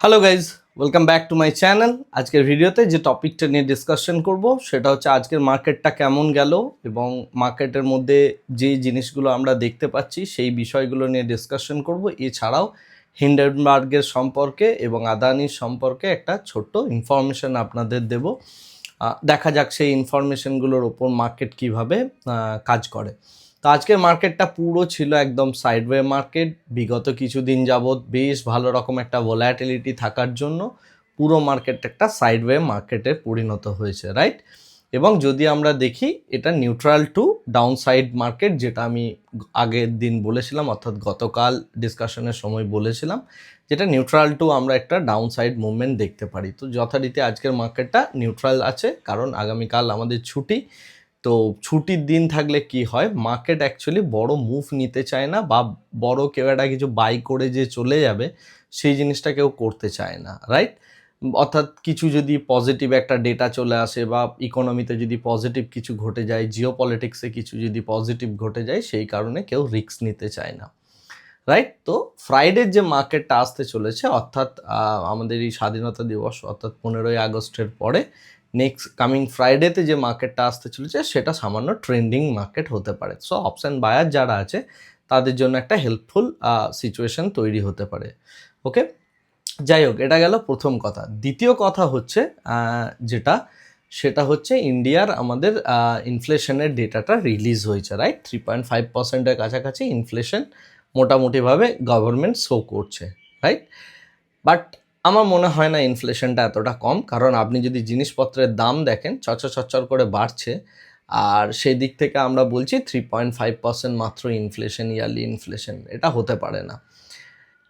Hello guys welcome back to my channel আজকের ভিডিওতে যে টপিকটা নিয়ে ডিসকাশন করব, সেটা হচ্ছে আজকের মার্কেটটা কেমন গেল এবং মার্কেটের মধ্যে যে জিনিসগুলো আমরা দেখতে পাচ্ছি, সেই বিষয়গুলো নিয়ে ডিসকাশন করব। এছাড়াও হিন্ডেনবার্গের সম্পর্কে এবং আদানির সম্পর্কে একটা ছোট্ট ইনফরমেশন আপনাদের দেব। দেখা যাক সেই ইনফরমেশনগুলোর ওপর মার্কেট কীভাবে কাজ করে। তো আজকের মার্কেটটা পুরো ছিল একদম সাইডওয়ে মার্কেট বিগত কিছুদিন যাবৎ বেশ ভালো রকম একটা ভোলাটিলিটি থাকার জন্য পুরো মার্কেট একটা সাইডওয়ে মার্কেটে পরিণত হয়েছে রাইট এবং যদি আমরা দেখি এটা neutral to downside market যেটা আমি আগের দিন বলেছিলাম, অর্থাৎ গতকাল ডিসকাশনের সময় বলেছিলাম, যেটা নিউট্রাল টু আমরা একটা ডাউন সাইড মুভমেন্ট দেখতে পারি। তো যথারীতি আজকের মার্কেটটা নিউট্রাল আছে, কারণ আগামীকাল আমাদের ছুটি। তো ছুটির দিন থাকলে কি হয়? মার্কেট অ্যাকচুয়ালি বড় মুভ নিতে চায় না বা বড় কেউ একটা কিছু বাই করে যে চলে যাবে, সেই জিনিসটা কেউ করতে চায় না রাইট অর্থাৎ কিছু যদি পজিটিভ একটা ডেটা চলে আসে বা ইকোনমিতে যদি পজিটিভ কিছু ঘটে যায় জিও পলিটিক্সে কিছু যদি পজিটিভ ঘটে যায়, সেই কারণে কেউ রিস্ক নিতে চায় না রাইট তো ফ্রাইডের যে মার্কেটটা আসতে চলেছে, অর্থাৎ আমাদের এই স্বাধীনতা দিবস, অর্থাৎ পনেরোই আগস্টের পরে নেক্সট কামিং ফ্রাইডেতে যে মার্কেটটা আসতে চলেছে, সেটা সামান্য ট্রেন্ডিং মার্কেট হতে পারে। সো অপশান বায়ার যারা আছে, তাদের জন্য একটা হেল্পফুল সিচুয়েশন তৈরি হতে পারে। ওকে যাই হোক, এটা গেল প্রথম কথা। দ্বিতীয় কথা হচ্ছে যেটা, সেটা হচ্ছে ইন্ডিয়ার আমাদের ইনফ্লেশনের ডেটাটা রিলিজ হয়েছে রাইট থ্রি পয়েন্ট ফাইভ পার্সেন্টের কাছাকাছি ইনফ্লেশন মোটামুটিভাবে গভর্নমেন্ট শো করছে রাইট বাট আমার মনে হয় না ইনফ্লেশনটা এতটা কম, কারণ আপনি যদি জিনিসপত্রের দাম দেখেন চচ্চর চচ্চর করে বাড়ছে, আর সেই দিক থেকে আমরা বলছি থ্রি পয়েন্ট ফাইভ পার্সেন্ট মাত্র ইনফ্লেশন ইয়ারলি ইনফ্লেশন এটা হতে পারে না।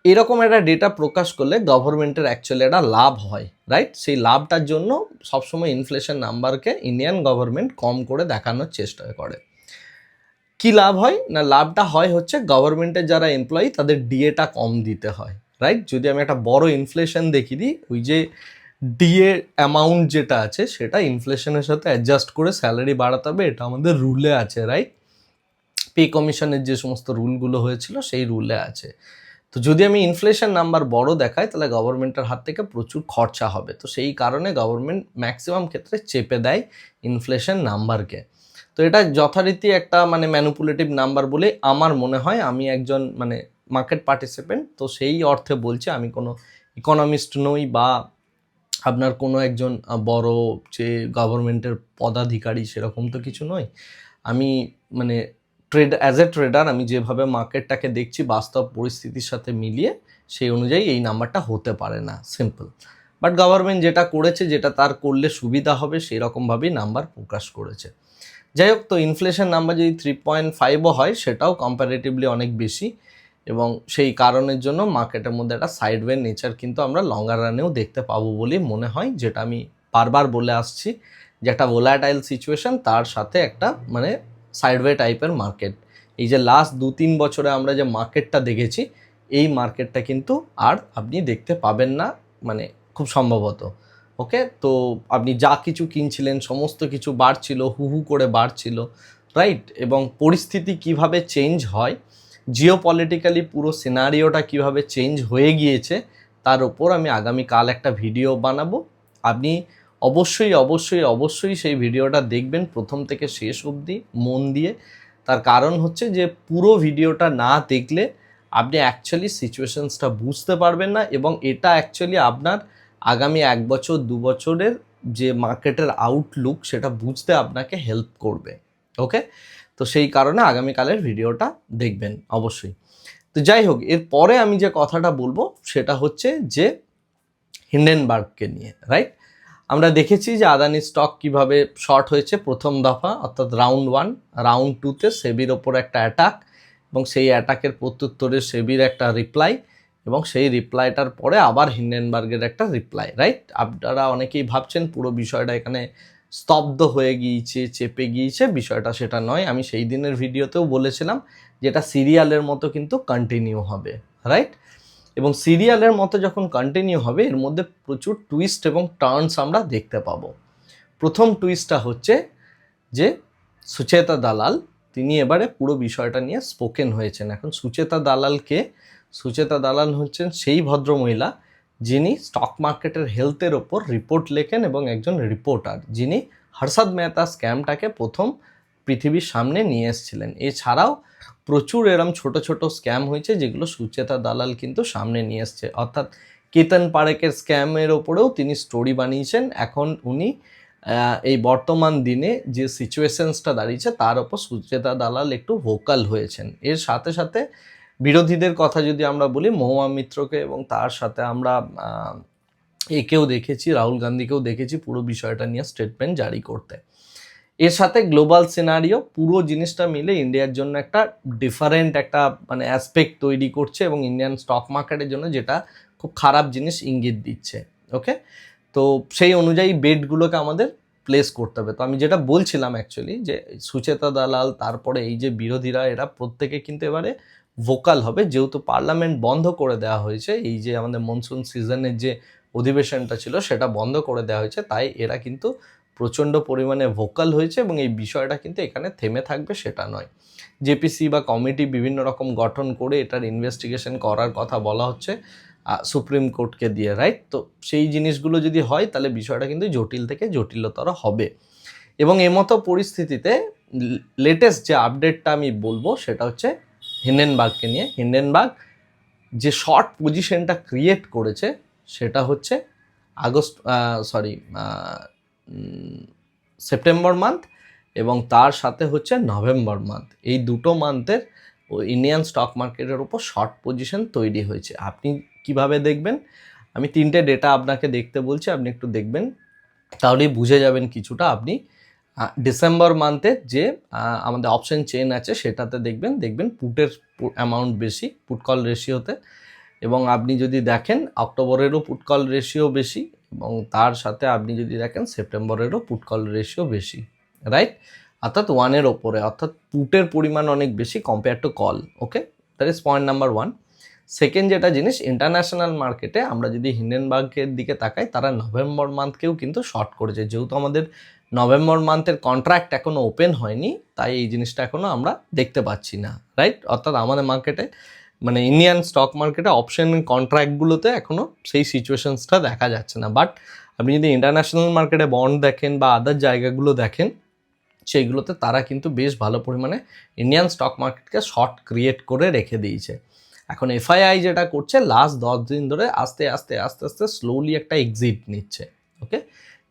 এরকম একটা ডেটা প্রকাশ করলে গভর্নমেন্টের অ্যাকচুয়ালি একটা লাভ হয় রাইট সেই লাভটার জন্য সবসময় ইনফ্লেশন নাম্বারকে ইন্ডিয়ান গভর্নমেন্ট কম করে দেখানোর চেষ্টা করে। কি লাভ হয়? না, লাভটা হয় হচ্ছে গভর্নমেন্টের যারা এমপ্লয়ি তাদের ডিএটা কম দিতে হয়। রাইট যদি আমি একটা বড় ইনফ্লেশন দেখি দিই, ওই যে ডিএ অ্যামাউন্ট যেটা আছে, সেটা ইনফ্লেশনের সাথে অ্যাডজাস্ট করে স্যালারি বাড়াতে হবে, এটা আমাদের রুলে আছে রাইট পে কমিশনের যে সমস্ত রুলগুলো হয়েছিল, সেই রুলে আছে। তো যদি আমি ইনফ্লেশন নাম্বার বড় দেখাই, তাহলে গভর্নমেন্টের হাত থেকে প্রচুর খরচা হবে। তো সেই কারণে গভর্নমেন্ট ম্যাক্সিমাম ক্ষেত্রে চেপে দেয় ইনফ্লেশন নাম্বারকে তো এটা যথারীতি একটা মানে ম্যানুপুলেটিভ নাম্বার বলে আমার মনে হয়, আমি একজন মানে মার্কেট পার্টিসিপেন্ট তো সেই অর্থে বলছি আমি কোনো ইকোনমিস্ট নই বা আপনার কোনো একজন বড় যে গভর্নমেন্টের পদাধিকারী সেরকম তো কিছু নয় আমি মানে ট্রেড অ্যাজ এ ট্রেডার আমি যেভাবে মার্কেটটাকে দেখছি বাস্তব পরিস্থিতির সাথে মিলিয়ে সেই অনুযায়ী এই নাম্বারটা হতে পারে না সিম্পল বাট গভর্নমেন্ট যেটা করেছে, যেটা তার করলে সুবিধা হবে সেই রকমভাবেই নাম্বার প্রকাশ করেছে। যাই হোক, তো ইনফ্লেশন নাম্বার যদি থ্রি পয়েন্ট ফাইভও হয়, সেটাও কম্পারেটিভলি অনেক বেশি। এবং সেই কারণের জন্য মার্কেটের মধ্যে একটা সাইডওয়ে নেচার কিন্তু আমরা লঙ্গার রানেও দেখতে পাবো বলেই মনে হয়, যেটা আমি বারবার বলে আসছি যে একটা ভোলাটাইল সিচুয়েশন তার সাথে একটা মানে সাইডওয়ে টাইপের মার্কেট এই যে লাস্ট দু তিন বছরে আমরা যে মার্কেটটা দেখেছি, এই মার্কেটটা কিন্তু আর আপনি দেখতে পাবেন না মানে খুব সম্ভবত। ওকে তো আপনি যা কিছু কিনছিলেন, সমস্ত কিছু বাড়ছিল, হু হু করে বাড়ছিল রাইট এবং পরিস্থিতি কীভাবে চেঞ্জ হয় জিও পলিটিক্যালি পুরো সিনারিওটা কীভাবে চেঞ্জ হয়ে গিয়েছে, তার উপর আমি আগামীকাল একটা ভিডিও বানাবো। আপনি অবশ্যই অবশ্যই অবশ্যই সেই ভিডিওটা দেখবেন প্রথম থেকে শেষ অবধি মন দিয়ে। তার কারণ হচ্ছে যে পুরো ভিডিওটা না দেখলে আপনি অ্যাকচুয়ালি সিচুয়েশনসটা বুঝতে পারবেন না এবং এটা অ্যাকচুয়ালি আপনার আগামী এক বছর, দু বছরের যে মার্কেটের আউটলুক সেটা বুঝতে আপনাকে হেল্প করবে। ওকে তো সেই কারণে আগামীকালের ভিডিওটা দেখবেন অবশ্যই। তো যাই হোক এরপরে আমি যে কথাটা বলব সেটা হচ্ছে যে হিন্ডেনবার্গকে নিয়ে রাইট আমরা দেখেছি যে আদানি স্টক কীভাবে শর্ট হয়েছে প্রথম দফা, অর্থাৎ রাউন্ড ওয়ান রাউন্ড টুতে সেবির ওপর একটা অ্যাটাক এবং সেই অ্যাটাকের প্রত্যুত্তরে সেবির একটা রিপ্লাই এবং সেই রিপ্লাইটার পরে আবার হিন্ডেনবার্গের একটা রিপ্লাই রাইট আপনারা অনেকেই ভাবছেন পুরো বিষয়টা এখানে স্তব্ধ হয়ে গিয়েছে, চেপে গিয়েছে। বিষয়টা সেটা নয়। আমি সেই দিনের ভিডিওতেও বলেছিলাম যেটা সিরিয়ালের মতো কিন্তু কন্টিনিউ হবে রাইট এবং সিরিয়ালের মতো যখন কন্টিনিউ হবে, এর মধ্যে প্রচুর টুইস্ট এবং টার্নস আমরা দেখতে পাবো। প্রথম টুইস্টটা হচ্ছে যে সুচেতা দালাল, তিনি এবারে পুরো বিষয়টা নিয়ে স্পোকেন হয়েছেন। এখন সুচেতা দালালকে, সুচেতা দালাল হচ্ছেন সেই ভদ্রমহিলা যিনি স্টক মার্কেটের হেলথের ওপর রিপোর্ট লেখেন এবং একজন রিপোর্টার যিনি হর্ষদ মেহতা স্ক্যামটাকে প্রথম পৃথিবীর সামনে নিয়ে এসেছিলেন। এছাড়াও প্রচুর এরম ছোট ছোট স্ক্যাম হয়েছে যেগুলো সুচেতা দালাল কিন্তু সামনে নিয়ে এসছে। অর্থাৎ কেতন পারেকের স্ক্যামের ওপরেও তিনি স্টোরি বানিয়েছেন। এখন উনি এই বর্তমান দিনে যে সিচুয়েশনসটা দাঁড়িয়েছে, তার ওপর সুচেতা দালাল একটু ভোকাল হয়েছেন। এর সাথে সাথে বিরোধীদের কথা যদি আমরা বলি, মহুয়া মিত্রকে এবং তার সাথে আমরা একেও দেখেছি, রাহুল গান্ধীকেও দেখেছি পুরো বিষয়টা নিয়ে স্টেটমেন্ট জারি করতে। এর সাথে গ্লোবাল সিনারিও পুরো জিনিসটা মিলে ইন্ডিয়ার জন্য একটা ডিফারেন্ট একটা মানে অ্যাসপেক্ট তৈরি করছে এবং ইন্ডিয়ান স্টক মার্কেটের জন্য যেটা খুব খারাপ জিনিস ইঙ্গিত দিচ্ছে ওকে তো সেই অনুযায়ী বেডগুলোকে আমাদের প্লেস করতে হবে। তো আমি যেটা বলছিলাম অ্যাকচুয়ালি যে সুচেতা দালাল, তারপরে এই যে বিরোধীরা, এরা প্রত্যেকে কিন্তু এবারে ভোকাল হবে, যেহেতু পার্লামেন্ট বন্ধ করে দেওয়া হয়েছে, এই যে আমাদের মনসুন সিজনের যে অধিবেশনটা ছিল সেটা বন্ধ করে দেওয়া হয়েছে, তাই এরা কিন্তু প্রচণ্ড পরিমাণে ভোকাল হয়েছে এবং এই বিষয়টা কিন্তু এখানে থেমে থাকবে সেটা নয়। জেপিসি বা কমিটি বিভিন্ন রকম গঠন করে এটার ইনভেস্টিগেশন করার কথা বলা হচ্ছে সুপ্রিম কোর্টকে দিয়ে রাইট তো সেই জিনিসগুলো যদি হয়, তাহলে বিষয়টা কিন্তু জটিল থেকে জটিলতর হবে। এবং এমতো পরিস্থিতিতে লেটেস্ট যে আপডেটটা আমি বলব, সেটা হচ্ছে হিন্ডেনবার্গকে নিয়ে হিন্ডেনবার্গ যে শর্ট পজিশনটা ক্রিয়েট করেছে, সেটা হচ্ছে আগস্ট সরি সেপ্টেম্বর মান্থ এবং তার সাথে হচ্ছে নভেম্বর মান্থ এই দুটো মান্থের ইন্ডিয়ান স্টক মার্কেটের উপর শর্ট পজিশন তৈরি হয়েছে। আপনি কীভাবে দেখবেন? আমি তিনটে ডেটা আপনাকে দেখতে বলছি, আপনি একটু দেখবেন। তাহলেই বুঝে যাবেন কিছুটা। আপনি ডিসেম্বর মান্থের যে আমাদের অপশন চেন আছে, সেটাতে দেখবেন দেখবেন পুটের অ্যামাউন্ট বেশি পুট কল রেশিওতে এবং আপনি যদি দেখেন, অক্টোবরেরও পুট কল রেশিও বেশি, এবং তার সাথে আপনি যদি দেখেন, সেপ্টেম্বরেরও পুট কল রেশিও বেশি রাইট অর্থাৎ ওয়ানের ওপরে, অর্থাৎ পুটের পরিমাণ অনেক বেশি compare to call okay that is point number one second যেটা জিনিস ইন্টারন্যাশনাল মার্কেটে আমরা যদি হিন্ডেনবার্গের দিকে তাকাই, তারা নভেম্বর মান্থকেও কিন্তু শর্ট করেছে। যেহেতু আমাদের নভেম্বর মান্থের কন্ট্রাক্ট এখনও ওপেন হয়নি, তাই এই জিনিসটা এখনও আমরা দেখতে পাচ্ছি না রাইট অর্থাৎ আমাদের মার্কেটে মানে ইন্ডিয়ান স্টক মার্কেটে অপশন কন্ট্রাক্টগুলোতে এখনও সেই সিচুয়েশনসটা দেখা যাচ্ছে না। বাট আপনি যদি ইন্টারন্যাশনাল মার্কেটে বন্ড দেখেন বা আদার জায়গাগুলো দেখেন, সেইগুলোতে তারা কিন্তু বেশ ভালো পরিমাণে ইন্ডিয়ান স্টক মার্কেটকে শর্ট ক্রিয়েট করে রেখে দিয়েছে। এখন এফআইআই যেটা করছে লাস্ট দশ দিন ধরে আস্তে আস্তে আস্তে আস্তে স্লোলি একটা এক্সিট নিচ্ছে ওকে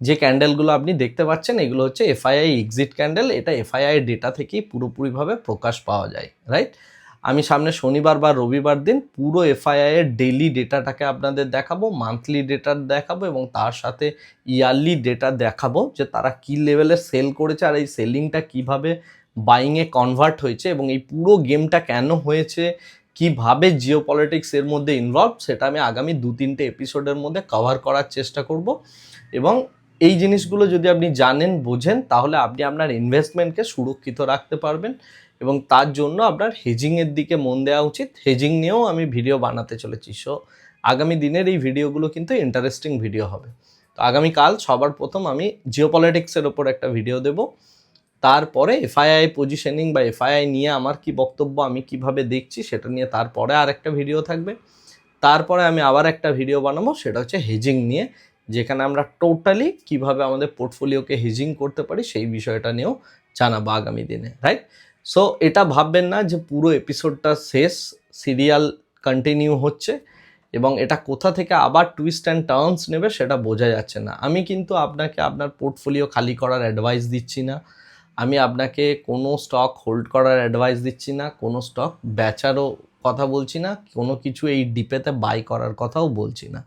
যে ক্যান্ডেলগুলো আপনি দেখতে পাচ্ছেন, এগুলো হচ্ছে এফআইআই এক্সিট ক্যান্ডেল এটা এফআইআই ডেটা থেকেই পুরোপুরিভাবে প্রকাশ পাওয়া যায় রাইট আমি সামনে শনিবার বা রবিবার দিন পুরো এফআইআই এর ডেইলি ডেটাটাকে আপনাদের দেখাবো মান্থলি ডেটা দেখাবো এবং তার সাথে ইয়ারলি ডেটা দেখাবো যে তারা কি লেভেলে সেল করেছে আর এই সেলিংটা কীভাবে বাইংয়ে কনভার্ট হয়েছে এবং এই পুরো গেমটা কেন হয়েছে, কীভাবে জিও পলিটিক্স এর মধ্যে ইনভলভ সেটা আমি আগামী দু তিনটে এপিসোডের মধ্যে কভার করার চেষ্টা করব এবং এই জিনিসগুলো যদি আপনি জানেন, বোঝেন, তাহলে আপনি আপনার ইনভেস্টমেন্টকে সুরক্ষিত রাখতে পারবেন এবং তার জন্য আপনার হেজিংয়ের দিকে মন দেওয়া উচিত। হেজিং নিয়েও আমি ভিডিও বানাতে চলেছি। সো আগামী দিনের এই ভিডিওগুলো কিন্তু ইন্টারেস্টিং ভিডিও হবে। তো আগামীকাল সবার প্রথম আমি জিও পলিটিক্সের ওপর একটা ভিডিও দেব। তারপরে এফআইআই পজিশনিং বা এফআইআই নিয়ে আমার কি বক্তব্য আমি কীভাবে দেখছি সেটা নিয়ে তারপরে আর একটা ভিডিও থাকবে। তারপরে আমি আবার একটা ভিডিও বানাবো, সেটা হচ্ছে হেজিং নিয়ে। যেখানে আমরা টোটালি কীভাবে আমাদের পোর্টফোলিওকে হেজিং করতে পারি সেই বিষয়টা নিয়েও জানাব আগামী দিনে রাইট সো এটা ভাববেন না যে পুরো এপিসোডটা শেষ সিরিয়াল কন্টিনিউ হচ্ছে এবং এটা কোথা থেকে আবার টুইস্ট অ্যান্ড টার্নস নেবে সেটা বোঝা যাচ্ছে না। আমি কিন্তু আপনাকে আপনার পোর্টফোলিও খালি করার অ্যাডভাইস দিচ্ছি না। আমি আপনাকে কোনো স্টক হোল্ড করার অ্যাডভাইস দিচ্ছি না, কোনো স্টক বেচারও কথা বলছি না, কোনো কিছু এই ডিপেতে বাই করার কথাও বলছি না।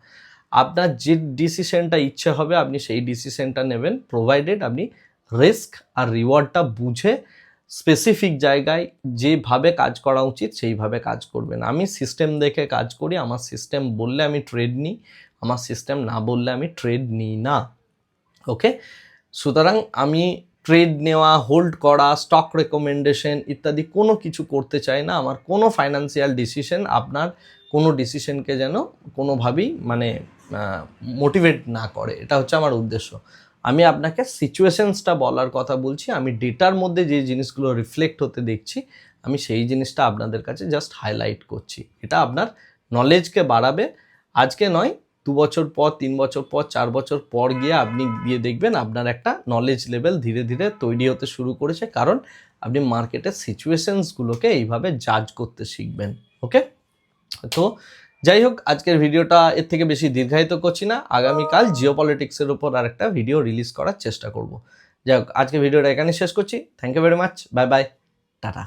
আপনার যে ডিসিশনটা ইচ্ছে হবে, আপনি সেই ডিসিশনটা নেবেন প্রোভাইডেড আপনি রিস্ক আর রিওয়ার্ডটা বুঝে স্পেসিফিক জায়গায় যেভাবে কাজ করা উচিত, সেইভাবে কাজ করবেন। আমি সিস্টেম দেখে কাজ করি, আমার সিস্টেম বললে আমি ট্রেড নিই, আমার সিস্টেম না বললে আমি ট্রেড নিই না। ওকে সুতরাং আমি ট্রেড নেওয়া হোল্ড করা স্টক রেকমেন্ডেশন ইত্যাদি কোনো কিছু করতে চাই না। আমার কোনো ফাইন্যান্সিয়াল ডিসিশন আপনার কোনো ডিসিশনকে যেন কোনোভাবেই মানে মোটিভেট না করে। এটা হচ্ছে আমার উদ্দেশ্য। আমি আপনাকে সিচুয়েশনসটা বলার কথা বলছি, আমি ডেটার মধ্যে যে জিনিসগুলো রিফ্লেক্ট হতে দেখছি, আমি সেই জিনিসটা আপনাদের কাছে জাস্ট হাইলাইট করছি। এটা আপনার নলেজকে বাড়াবে। আজকে নয়, দু বছর পর, তিন বছর পর, চার বছর পর গিয়ে আপনি গিয়ে দেখবেন আপনার একটা নলেজ লেভেল ধীরে ধীরে তৈরি হতে শুরু করেছে, কারণ আপনি মার্কেটের সিচুয়েশনসগুলোকে এইভাবে জাজ করতে শিখবেন। ওকে তো যাই হোক আজকের ভিডিওটা এর থেকে বেশি দীর্ঘায়িত করছি না। আগামীকাল জিও পলিটিক্সের উপর আর একটা ভিডিও রিলিজ করার চেষ্টা করব। যাই হোক আজকের ভিডিওটা এখানে শেষ করছি। Thank you very much bye bye tata.